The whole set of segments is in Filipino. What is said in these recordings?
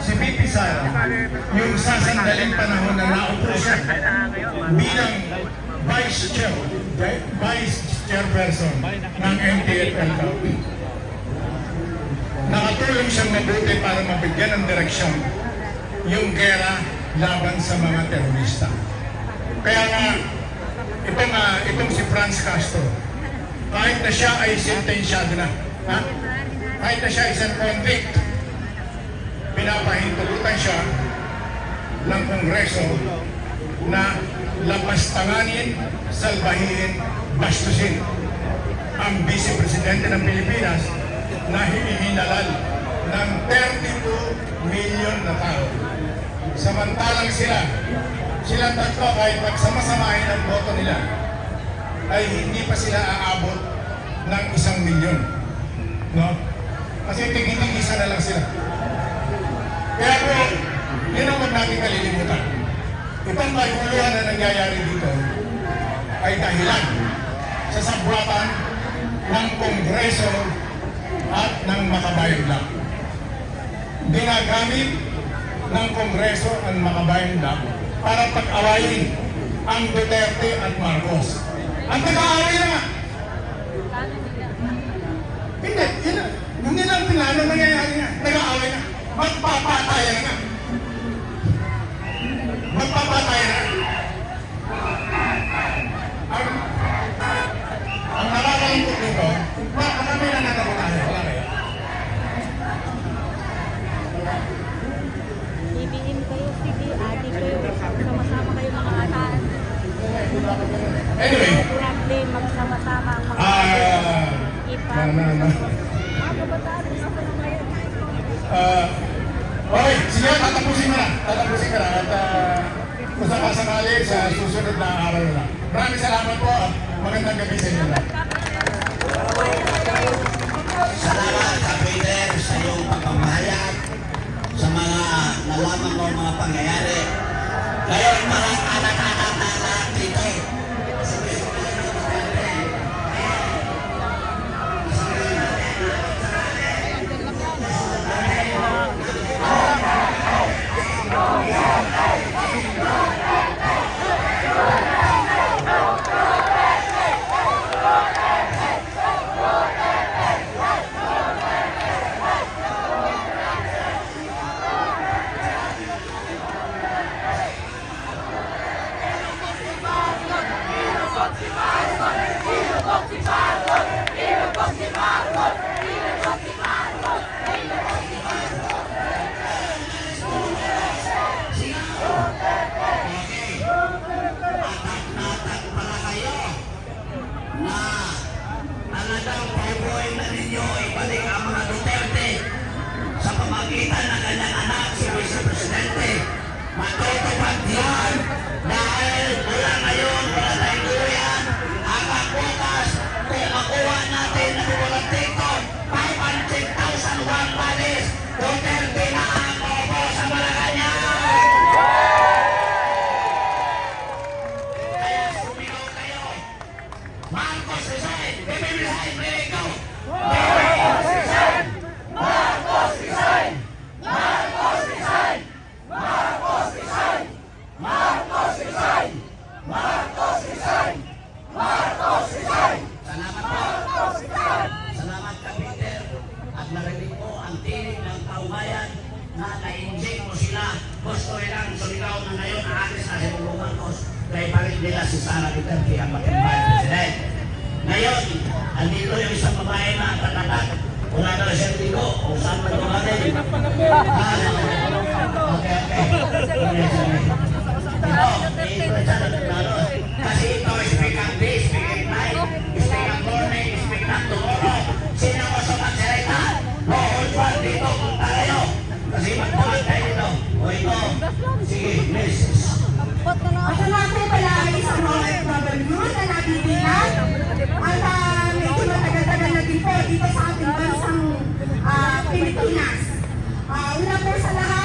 si VP Sara, yung sasandaling panahon na naupo siya bilang Vice Chair, Vice Chairperson ng MTFL nakatulong siyang mabuti para mabigyan ng direksyon yung gera laban sa mga terorista. Kaya nga, itong, uh, itong si Franz Castro, kahit na siya ay sentensyado na, ha? kahit na siya isang convict, pinapahintulutan siya ng Kongreso na lapastanganin, salbahin, bastusin ang Vice Presidente ng Pilipinas na hinihinalal ng 32 million na tao. Samantalang sila, sila tatlo kahit magsamasamahin ang boto nila, ay hindi pa sila aabot ng isang milyon. No? Kasi tigit-isa na lang sila. Kaya po, yun ang huwag natin kalilimutan. Itong kaguluhan na nangyayari dito ay dahilan sa sabwatan ng Kongreso at ng Makabayan Black. Ginagamit ng Kongreso ang Makabayan Black para pag-awayin ang Duterte at Marcos. Ang nag-aaway na nga. Hindi, yun na. Yung nilang pinano nangyayari nga. Nag-aaway na. Magpapatayan na. Magpapatayan na. Ang, ang nakakalungkot nito, baka kami na nagkakutahan. Wala kayo. BBM kayo, sige, ate kayo, sama-sama kayo mga ataan. Anyway, Problem, magsama-sama ang mga ah, ipa. na, na, na. Mga kabataan, gusto ko na ngayon. Ah, okay, sige, tatapusin mo na. Tatapusin ka na. At uh, kung sakasakali sa susunod na araw na. Maraming salamat po at magandang gabi sa inyo. Salamat sa Peter sa iyong pagpapahayag sa mga nalaman mo mga pangyayari. Ngayon mga anak-anak sa pamagitan ng kanyang anak si Vice Presidente. Matutupad yan dahil mula ngayon, mula tayong duyan, hanggang bukas, kung makuha natin na walang dito, 500,000 one bodies, Duterte na ang bobo sa Malacanang! Kaya sumigaw kayo! Marcos resign! Bibi resign! Ready, go! Salamat po. Salamat ka, Peter. At narinig ko ang tinig ng kaubayan na na-inject mo sila. Gusto nilang sumigaw na ngayon aalis na si Bongbong Marcos. Kaya palit nila si Sara Duterte ang matimbang president. Ngayon, andito yung isang babae na tatatak. Wala na siya dito. O saan ito natin? Ah, Okay, okay. Okay, sorry. Ito, ito na nabibilang at uh, medyo matagal-tagal na po dito sa ating bansang ah, Pilipinas. Ah, una po sa lahat,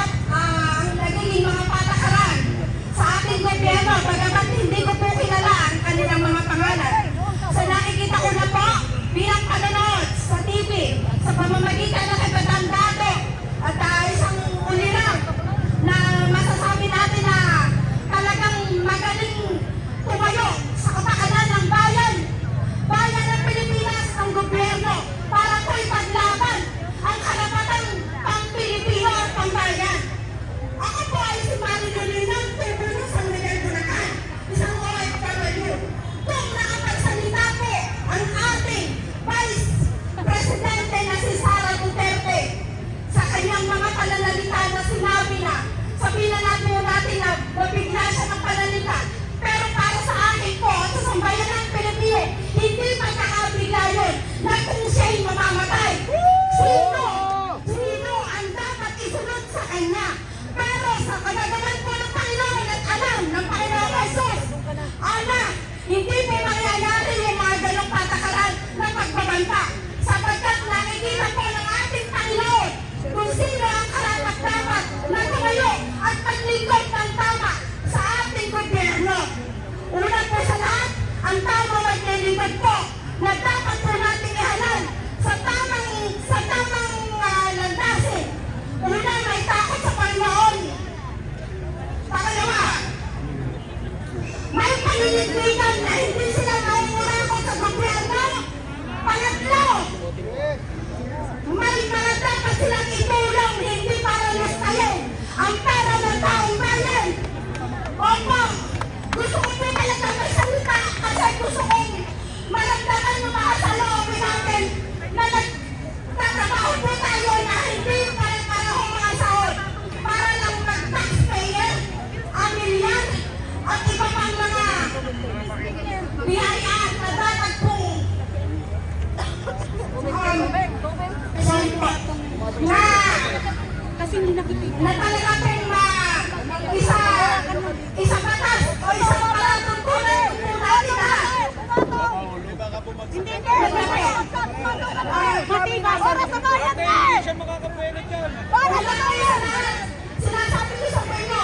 pasilipad po na dapat po natin ihalal sa tamang, sa tamang uh, landasin. Una, may takot sa Panginoon. Pangalawa, may paninindigan na hindi sila may maumurakot sa gobyerno. Pangatlo, may mga dapat silang Pilipinas. Para sa bayan! Para sa bayan! Para sa bayan! Sinasabi ko sa inyo,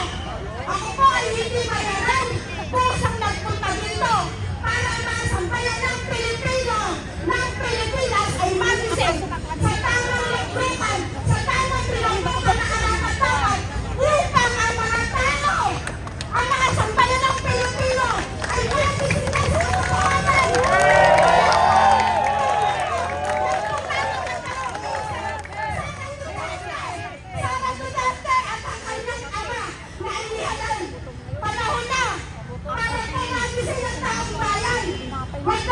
Mas